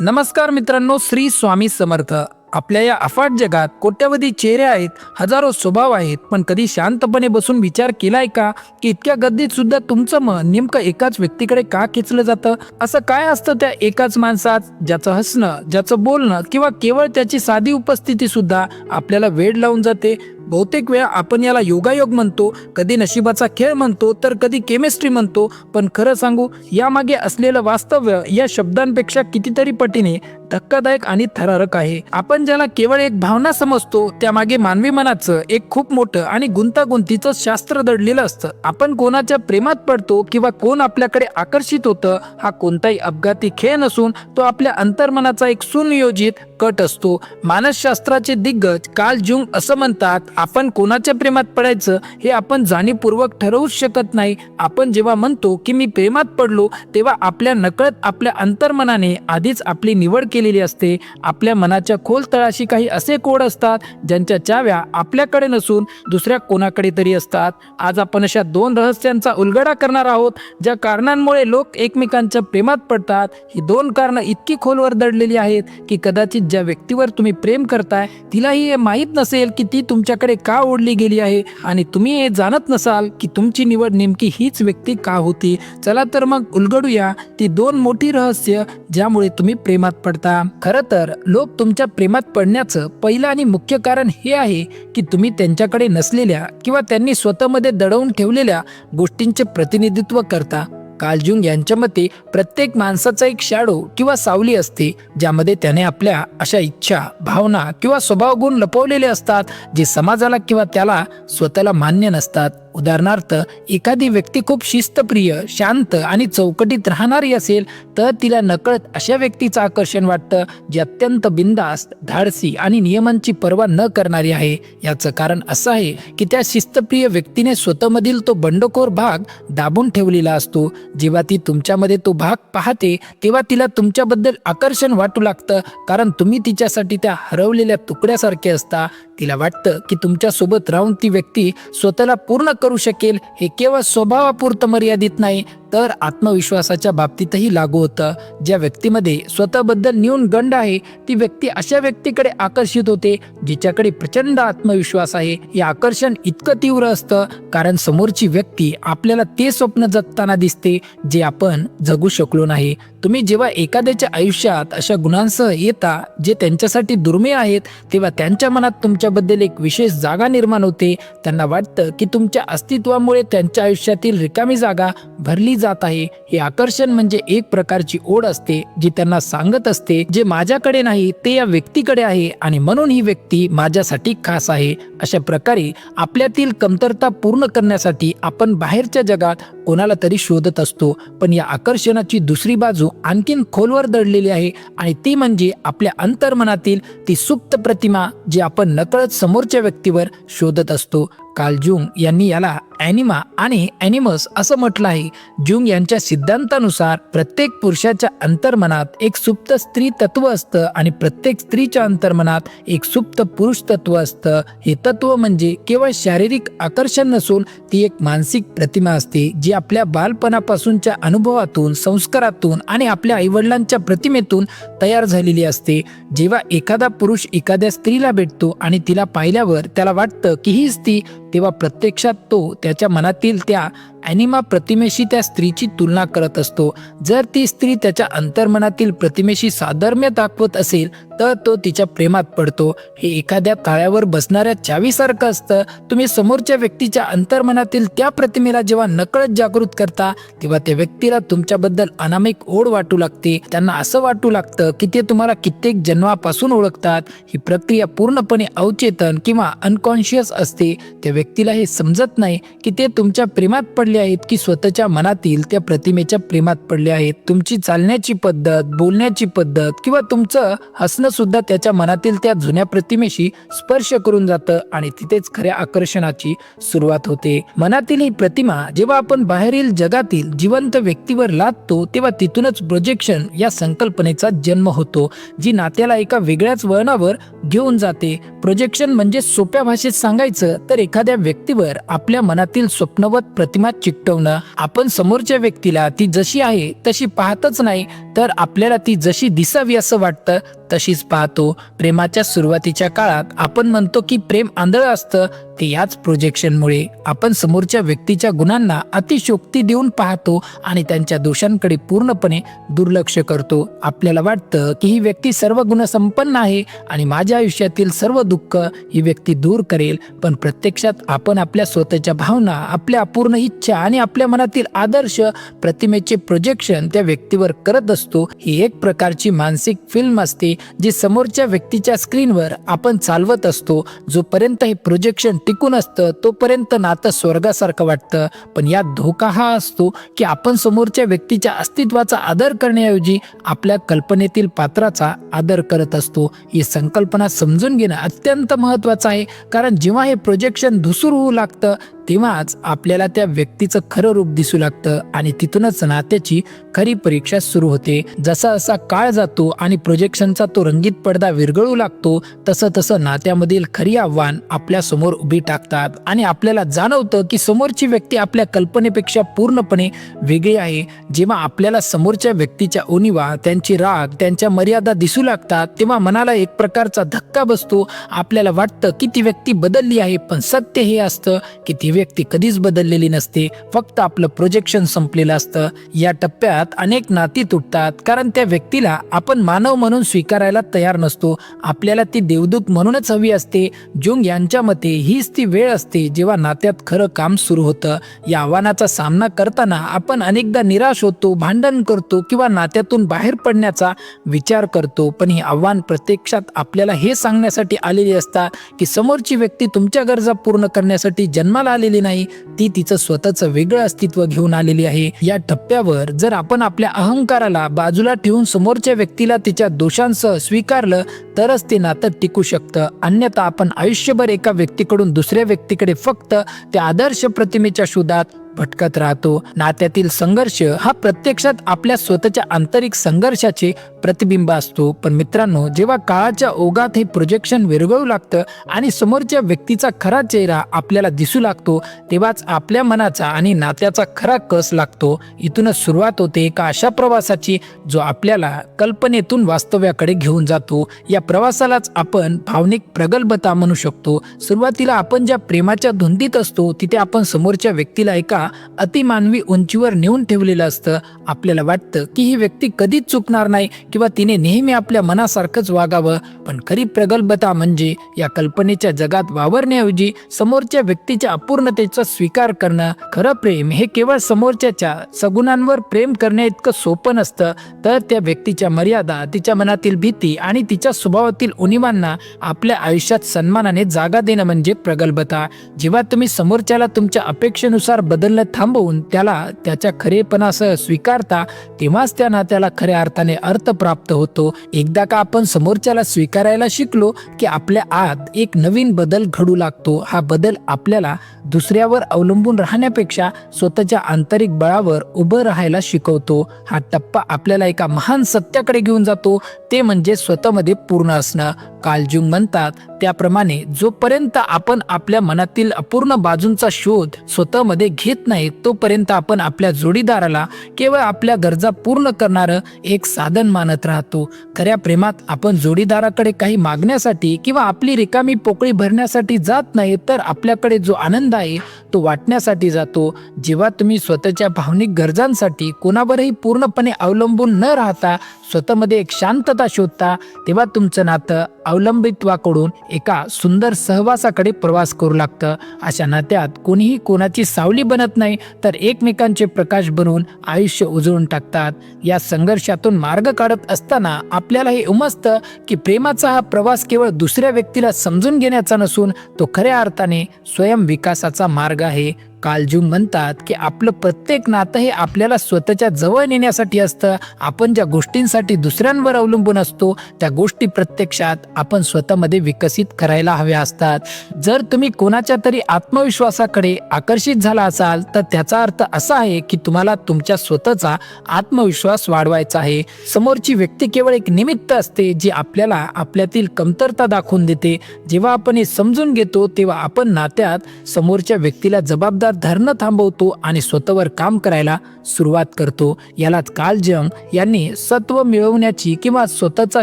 नमस्कार मित्रांनो श्री स्वामी समर्थ. आपल्या या अफाट जगात कोट्यवधी चेहरे आहेत हजारो स्वभाव आहेत पण कधी शांतपणे बसून विचार केलाय का? की इतक्या गद्दीत सुद्धा तुमचं मन नेमकं एकाच व्यक्तीकडे का खेचलं जातं? असं काय असतं त्या एकाच माणसात ज्याचं हसणं ज्याचं बोलणं किंवा केवळ त्याची साधी उपस्थिती सुद्धा आपल्याला वेळ लावून जाते? बहुतेक वेळा आपण याला योगायोग म्हणतो कधी नशिबाचा खेळ म्हणतो तर कधी केमिस्ट्री म्हणतो. पण खरं सांगू यामागे असलेलं वास्तव्य या शब्दांपेक्षा कितीतरी पटीने धक्कादायक आणि थरारक आहे. आपण ज्याला केवळ एक भावना समजतो त्यामागे मानवी मनाचं एक खूप मोठं आणि गुंतागुंतीचं शास्त्र दडलेलं असतं. आपण कोणाच्या प्रेमात पडतो किंवा कोण आपल्याकडे आकर्षित होतं हा कोणताही अपघाती खेळ नसून तो आपल्या अंतर्मनाचा एक सुनियोजित कट असतो. मानसशास्त्राचे दिग्गज काल जुंग असं म्हणतात आपण कोणाच्या प्रेमात पडायचं हे आपण जाणीवपूर्वक ठरवूच शकत नाही. आपण जेव्हा म्हणतो की मी प्रेमात पडलो तेव्हा आपल्या नकळत आपल्या अंतर्मनाने आधीच आपली निवड केलेली असते. आपल्या मनाच्या खोल तळाशी काही असे कोड असतात ज्यांच्या चाव्या आपल्याकडे नसून दुसऱ्या कोणाकडे तरी असतात. आज आपण अशा दोन रहस्यांचा उलगडा करणार आहोत ज्या कारणांमुळे लोक एकमेकांच्या प्रेमात पडतात. ही दोन कारणं इतकी खोलवर दडलेली आहेत की कदाचित ज्या व्यक्तीवर तुम्ही प्रेम करताय तिलाही हे माहीत नसेल की ती तुमच्याकडे का ओढली गेली आहे. आणि तुम्ही हे जाणत नसाल की तुमची निवड नेमकी हीच व्यक्ती का होती. चला तर मग उलगडूया ती दोन मोठी रहस्य ज्यामुळे तुम्ही प्रेमात पडता. खरं तर लोक तुमच्या प्रेमात पडण्याचं पहिलं आणि मुख्य कारण हे आहे की तुम्ही त्यांच्याकडे नसलेल्या किंवा त्यांनी स्वतःमध्ये दडवून ठेवलेल्या गोष्टींचे प्रतिनिधित्व करता. कालजुंग यांच्या मते प्रत्येक माणसाचा एक शॅडो किंवा सावली असते ज्यामध्ये त्याने आपल्या अशा इच्छा भावना किंवा स्वभाव गुण लपवलेले असतात जे समाजाला किंवा त्याला स्वतःला मान्य नसतात. उदाहरणार्थ एखादी व्यक्ती खूप शिस्तप्रिय शांत आणि चौकटीत राहणारी असेल तर तिला नकळत अशा व्यक्तीचं आकर्षण वाटतं जी अत्यंत बिंदास्त धाडसी आणि नियमांची पर्वा न करणारी आहे. याचं कारण असं आहे की त्या शिस्तप्रिय व्यक्तीने स्वतःमधील तो बंडखोर भाग दाबून ठेवलेला असतो. जेव्हा ती तुमच्यामध्ये तो भाग पाहते तेव्हा तिला तुमच्याबद्दल आकर्षण वाटू लागतं. कारण तुम्ही तिच्यासाठी त्या हरवलेल्या तुकड्यासारखे असता. तिला वाटतं की तुमच्यासोबत राहून ती व्यक्ती स्वतःला पूर्ण करू शकेल. हे केवळ स्वभावापुरतं मर्यादित नाही. तर आत्मविश्वासाच्या बाबतीतही लागू होतं. ज्या व्यक्तीमध्ये स्वतःबद्दल न्यून गंड आहे ती व्यक्ती अशा व्यक्तीकडे आकर्षित होते जिच्याकडे प्रचंड आत्मविश्वास आहे. हे आकर्षण इतकं तीव्र असतं कारण समोरची व्यक्ती आपल्याला ते स्वप्न जगताना दिसते जे आपण जगू शकलो नाही. तुम्ही जेव्हा एखाद्याच्या आयुष्यात अशा गुणांसह येता जे त्यांच्यासाठी दुर्मिळ आहेत तेव्हा त्यांच्या मनात तुमच्याबद्दल एक विशेष जागा निर्माण होते. त्यांना वाटतं की तुमच्या अस्तित्वामुळे त्यांच्या आयुष्यातील रिकामी जागा भरली जा जात आहे. हे आकर्षण म्हणजे एक प्रकारची ओढ असते जी त्यांना सांगत असते जे माझ्याकडे नाही ते या व्यक्तीकडे आहे आणि म्हणून ही व्यक्ती माझ्यासाठी खास आहे. अशा प्रकारे आपल्यातील कमतरता पूर्ण करण्यासाठी आपण बाहेरच्या जगात कोणाला तरी शोधत असतो. पण या आकर्षणाची दुसरी बाजू आणखीन खोलवर दडलेली आहे आणि ती म्हणजे आपल्या अंतर्मनातील ती सुप्त प्रतिमा जी आपण नकळत समोरच्या व्यक्तीवर शोधत असतो. काल जुंग यांनी याला ॲनिमा आणि ॲनिमस असं म्हटलं आहे. जुंग यांच्या सिद्धांतानुसार प्रत्येक पुरुषाच्या अंतर्मनात एक सुप्त स्त्री तत्व असतं आणि प्रत्येक स्त्रीच्या अंतर्मनात एक सुप्त पुरुष तत्व असतं. हे तत्व म्हणजे केवळ शारीरिक आकर्षण नसून ती एक मानसिक प्रतिमा असते जी आपल्या बालपणापासूनच्या अनुभवातून संस्कारातून आणि आपल्या आईवडिलांच्या प्रतिमेतून तयार झालेली असते. जेव्हा एखादा पुरुष एखाद्या स्त्रीला भेटतो आणि तिला पाहिल्यावर त्याला वाटतं की ही स्त्री तेव्हा प्रत्यक्षात तो त्याच्या मनातील त्या ॲनिमा प्रतिमेशी त्या स्त्रीची तुलना करत असतो. जर ती स्त्री त्याच्या अंतर्मनातील प्रतिमेशी साधर्म्य दाखवत असेल तर तो तिच्या प्रेमात पडतो. हे एखाद्या ताळ्यावर बसणाऱ्या चावीसारखं असतं. तुम्ही समोरच्या व्यक्तीच्या अंतर्मनातील त्या प्रतिमेला जेव्हा नकळत जागृत करता तेव्हा त्या व्यक्तीला तुमच्याबद्दल अनामिक ओढ वाटू लागते. त्यांना असं वाटू लागतं की ते तुम्हाला कित्येक जन्मापासून ओळखतात. ही प्रक्रिया पूर्णपणे अवचेतन किंवा अनकॉन्शियस असते. त्या व्यक्तीला हे समजत नाही की ते तुमच्या प्रेमात पडले आहेत की स्वतःच्या मनातील त्या प्रतिमेच्या प्रेमात पडले आहेत? तुमची चालण्याची पद्धत बोलण्याची पद्धत किंवा तुमचं हसणं सुद्धा त्याच्या मनातील त्या जुन्या प्रतिमेशी स्पर्श करून जातं आणि तिथेच खऱ्या आकर्षणाची सुरुवात होते. मनातील ही प्रतिमा जेव्हा आपण बाहेरील जगातील जिवंत व्यक्तीवर लादतो तेव्हा तिथूनच प्रोजेक्शन या संकल्पनेचा जन्म होतो जी नात्याला एका वेगळ्याच वळणावर घेऊन जाते. प्रोजेक्शन म्हणजे सोप्या भाषेत सांगायचं तर एखाद्या व्यक्तीवर आपल्या मनातील स्वप्नवत प्रतिमा चिकटवणं. आपण समोरच्या व्यक्तीला ती जशी आहे तशी पाहतच नाही तर आपल्याला ती जशी दिसावी असं वाटतं तशीच पाहतो. प्रेमाच्या सुरुवातीच्या काळात आपण म्हणतो की प्रेम आंधळं असतं ते याच प्रोजेक्शनमुळे आपण समोरच्या व्यक्तीच्या गुणांना अतिशोक्ती देऊन पाहतो आणि त्यांच्या दोषांकडे पूर्णपणे दुर्लक्ष करतो. आपल्याला वाटतं की ही व्यक्ती सर्व गुणसंपन्न आहे आणि माझ्या आयुष्यातील सर्व दुःख ही व्यक्ती दूर करेल. पण प्रत्यक्षात आपण आपल्या स्वतःच्या भावना आपल्या अपूर्ण इच्छा आणि आपल्या मनातील आदर्श प्रतिमेचे प्रोजेक्शन त्या व्यक्तीवर करत असतो. ही एक प्रकारची मानसिक फिल्म असते. जी समोरच्या व्यक्तीच्या स्क्रीनवर आपण चालवत असतो जोपर्यंत हे प्रोजेक्शन टिकून असतं तोपर्यंत नातं स्वर्गासारखं वाटतं. पण यात धोका हा असतो की आपण समोरच्या व्यक्तीच्या अस्तित्वाचा आदर करण्याऐवजी आपल्या कल्पनेतील पात्राचा आदर करत असतो. ही संकल्पना समजून घेणं अत्यंत महत्त्वाचं आहे कारण जेव्हा हे प्रोजेक्शन धुसूर होऊ लागतं तेव्हाच आपल्याला त्या व्यक्तीचं खरं रूप दिसू लागतं आणि तिथूनच नात्याची खरी परीक्षा सुरू होते. जसा जसा काळ जातो आणि प्रोजेक्शनचा तो रंगीत पडदा विरघळू लागतो तसं तसं नात्यामधील खरी आव्हान आपल्यासमोर उभी टाकतात आणि आपल्याला जाणवतं की समोरची व्यक्ती आपल्या कल्पनेपेक्षा पूर्णपणे वेगळी आहे. जेव्हा आपल्याला समोरच्या व्यक्तीच्या उणीवा त्यांची राग त्यांच्या मर्यादा दिसू लागतात तेव्हा मनाला एक प्रकारचा धक्का बसतो. आपल्याला वाटतं की ती व्यक्ती बदलली आहे पण सत्य हे असतं की ती व्यक्ती कधीच बदललेली नसते. फक्त आपलं प्रोजेक्शन संपलेलं असतं. या टप्प्यात अनेक नाती तुटतात. कारण त्या व्यक्तीला आपण मानव म्हणून स्वीकारायला तयार नसतो. आपल्याला ती देवदूत म्हणूनच हवी असते. जोंग यांच्या मते हीच ती वेळ असते जेव्हा नात्यात खरं काम सुरू होतं. या आव्हानाचा सामना करताना आपण अनेकदा निराश होतो भांडण करतो किंवा नात्यातून बाहेर पडण्याचा विचार करतो. पण ही आव्हान प्रत्यक्षात आपल्याला हे सांगण्यासाठी आलेली असतात की समोरची व्यक्ती तुमच्या गरजा पूर्ण करण्यासाठी जन्माला आली आलेली नाही ती तिचं स्वतःचं वेगळं अस्तित्व घेऊन आलेली आहे. या टप्प्यावर जर आपण आपल्या अहंकाराला बाजूला ठेवून समोरच्या व्यक्तीला तिच्या दोषांसह स्वीकारलं तरच ते नातं टिकू शकतं. अन्यथा आपण आयुष्यभर एका व्यक्तीकडून दुसऱ्या व्यक्तीकडे फक्त त्या आदर्श प्रतिमेच्या शोधात भटकत राहतो. नात्यातील संघर्ष हा प्रत्यक्षात आपल्या स्वतःच्या आंतरिक संघर्षाचे प्रतिबिंब असतो. पण मित्रांनो जेव्हा काळाच्या ओघात हे प्रोजेक्शन विरघळू लागतं आणि समोरच्या व्यक्तीचा खरा चेहरा आपल्याला दिसू लागतो तेव्हाच आपल्या मनाचा आणि नात्याचा खरा कस लागतो. इथूनच सुरुवात होते एका अशा प्रवासाची जो आपल्याला कल्पनेतून वास्तव्याकडे घेऊन जातो. या प्रवासालाच आपण भावनिक प्रगल्भता म्हणू शकतो. सुरुवातीला आपण ज्या प्रेमाच्या धुंदीत असतो तिथे आपण समोरच्या व्यक्तीला एका अतिमानवी उंचीवर नेऊन ठेवलेलं असतं. आपल्याला वाटतं की ही व्यक्ती कधीच चुकणार नाही किंवा तिने नेहमी आपल्या मनासारखंच वागावं. पण खरी प्रगल्भता म्हणजे या कल्पनेच्या जगात वावरण्याऐवजी समोरच्या व्यक्तीच्या अपूर्णतेचा स्वीकार करणं. खरं प्रेम हे केवळ समोरच्याच्या सगुणांवर प्रेम करण्या इतकं सोपं नसतं. तर त्या व्यक्तीच्या मर्यादा तिच्या मनातील भीती आणि तिच्या स्वभावातील उणीवांना आपल्या आयुष्यात सन्मानाने जागा देणं म्हणजे प्रगल्भता. जेव्हा तुम्ही समोरच्याला तुमच्या अपेक्षेनुसार बदलणं थांबवून त्याला त्याच्या खरेपणासह स्वीकारता तेव्हाच त्या नात्याला खऱ्या अर्थाने अर्थ प्राप्त होतो. एकदा का आपण समोरच्याला स्वीकारायला शिकलो की आपल्या आत एक नवीन बदल घडू लागतो हा बदल आपल्याला दुसऱ्यावर अवलंबून राहण्यापेक्षा स्वतःच्या आंतरिक बळावर उभं राहायला शिकवतो. हा टप्पा आपल्याला एका महान सत्याकडे घेऊन जातो ते म्हणजे स्वतःमध्ये पूर्ण আসনা कालजुंग म्हणतात त्याप्रमाणे जोपर्यंत आपण आपल्या मनातील अपूर्ण बाजूंचा शोध स्वतःमध्ये घेत नाही तोपर्यंत आपण आपल्या जोडीदाराला केवळ आपल्या गरजा पूर्ण करणारं एक साधन मानत राहतो. खऱ्या प्रेमात आपण जोडीदाराकडे काही मागण्यासाठी किंवा आपली रिकामी पोकळी भरण्यासाठी जात नाही तर आपल्याकडे जो आनंद आहे तो वाटण्यासाठी जातो. जेव्हा तुम्ही स्वतःच्या भावनिक गरजांसाठी कोणावरही पूर्णपणे अवलंबून न राहता स्वतःमध्ये एक शांतता शोधता तेव्हा तुमचं नातं अवलंबित्वाकडून एका सुंदर सहवासाकडे प्रवास करू लागतं. अशा नात्यात कोणीही कोणाची सावली बनत नाही तर एकमेकांचे प्रकाश बनवून आयुष्य उजळून टाकतात. या संघर्षातून मार्ग काढत असताना आपल्याला हे उमजतं की प्रेमाचा हा प्रवास केवळ दुसऱ्या व्यक्तीला समजून घेण्याचा नसून तो खऱ्या अर्थाने स्वयंविकासाचा मार्ग आहे. कालजुंग म्हणतात की आपलं प्रत्येक नातं हे आपल्याला स्वतःच्या जवळ नेण्यासाठी असतं. आपण ज्या गोष्टींसाठी दुसऱ्यांवर अवलंबून असतो त्या गोष्टी प्रत्यक्षात आपण स्वतःमध्ये विकसित करायला हव्या असतात. जर तुम्ही कोणाच्या तरी आत्मविश्वासाकडे आकर्षित झाला असाल तर त्याचा अर्थ असा आहे की तुम्हाला तुमच्या स्वतःचा आत्मविश्वास वाढवायचा आहे. समोरची व्यक्ती केवळ एक निमित्त असते जी आपल्याला आपल्यातील कमतरता दाखवून देते. जेव्हा आपण हे समजून घेतो तेव्हा आपण नात्यात समोरच्या व्यक्तीला जबाबदार धरणं थांबवतो आणि स्वतःवर काम करायला सुरुवात करतो. यालाच काल जंग यांनी सत्व मिळवण्याची किंवा स्वतःचा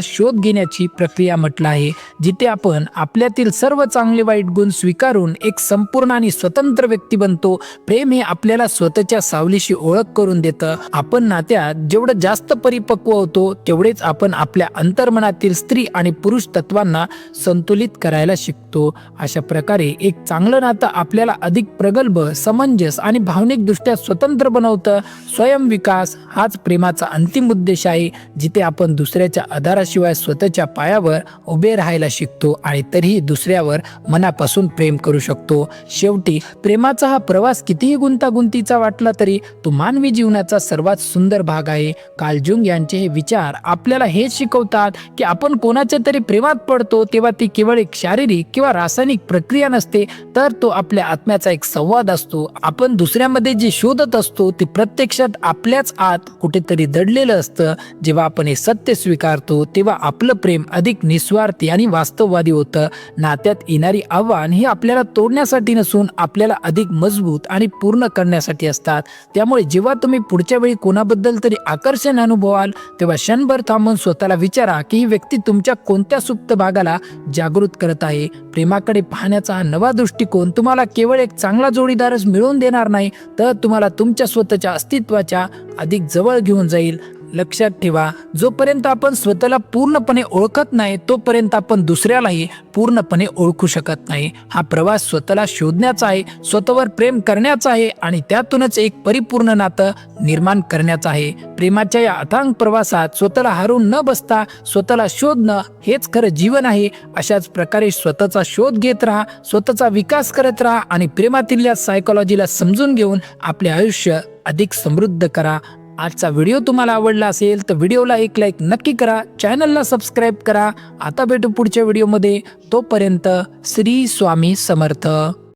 शोध घेण्याची प्रक्रिया म्हटलं आहे जिथे आपण आपल्यातील सर्व चांगले वाईट गुण स्वीकारून एक संपूर्ण आणि स्वतंत्र व्यक्ती बनतो. प्रेम हे आपल्याला स्वतःच्या सावलीशी ओळख करून देतं. आपण नात्यात जेवढं जास्त परिपक्व होतो तेवढेच आपण आपल्या अंतर्मनातील स्त्री आणि पुरुष तत्वांना संतुलित करायला शिकतो. अशा प्रकारे एक चांगलं नातं आपल्याला अधिक प्रगल्भ समंजस आणि भावनिकदृष्ट्या स्वतंत्र बनवतं स्वयंविकास हाच प्रेमाचा अंतिम उद्देश आहे जिथे आपण दुसऱ्याच्या आधाराशिवाय स्वतःच्या पायावर उभे राहायला शिकतो आणि तरीही दुसऱ्यावर मनापासून प्रेम करू शकतो. शेवटी प्रेमाचा हा प्रवास कितीही गुंतागुंतीचा वाटला तरी तो मानवी जीवनाचा सर्वात सुंदर भाग आहे. कालजुंग यांचे हे विचार आपल्याला हेच शिकवतात की आपण कोणाच्या तरी प्रेमात पडतो तेव्हा ती केवळ एक शारीरिक किंवा रासायनिक प्रक्रिया नसते तर तो आपल्या आत्म्याचा एक संवाद असतो. आपण दुसऱ्यामध्ये जे शोधत असतो ते प्रत्यक्षात आपल्याच आत कुठेतरी दडलेलं असतं. जेव्हा आपण हे सत्य स्वीकारतो तेव्हा आपलं प्रेम अधिक निस्वार्थी आणि वास्तववादी होतं. नात्यात येणारी आव्हान ही आपल्याला तोडण्यासाठी नसून आपल्याला अधिक मजबूत आणि पूर्ण करण्यासाठी असतात. त्यामुळे जेव्हा तुम्ही पुढच्या वेळी कोणाबद्दल तरी आकर्षण अनुभवाल तेव्हा क्षणभर थांबून स्वतःला विचारा की ही व्यक्ती तुमच्या कोणत्या सुप्त भागाला जागृत करत आहे. प्रेमाकडे पाहण्याचा हा नवा दृष्टिकोन तुम्हाला केवळ एक चांगला जोडीदार जोडीदारच मिळवून देणार नाही तर तुम्हाला तुमच्या स्वतःच्या अस्तित्वाच्या अधिक जवळ घेऊन जाईल. लक्षात ठेवा जोपर्यंत आपण स्वतःला पूर्णपणे ओळखत नाही तोपर्यंत आपण दुसऱ्यालाही पूर्णपणे ओळखू शकत नाही. हा प्रवास स्वतःला शोधण्याचा आहे स्वतःवर प्रेम करण्याचा आहे आणि त्यातूनच एक परिपूर्ण नातं निर्माण करण्याचं आहे. प्रेमाच्या या अथांग प्रवासात स्वतःला हरवून न बसता स्वतःला शोधणं हेच खरं जीवन आहे. अशाच प्रकारे स्वतःचा शोध घेत राहा स्वतःचा विकास करत राहा आणि प्रेमातील या सायकोलॉजीला समजून घेऊन आपले आयुष्य अधिक समृद्ध करा. आजचा व्हिडिओ तुम्हाला आवडला असेल तर व्हिडिओला एक लाईक नक्की करा. चॅनलला सबस्क्राईब करा. आता भेटू पुढच्या व्हिडिओमध्ये. तोपर्यंत श्री स्वामी समर्थ.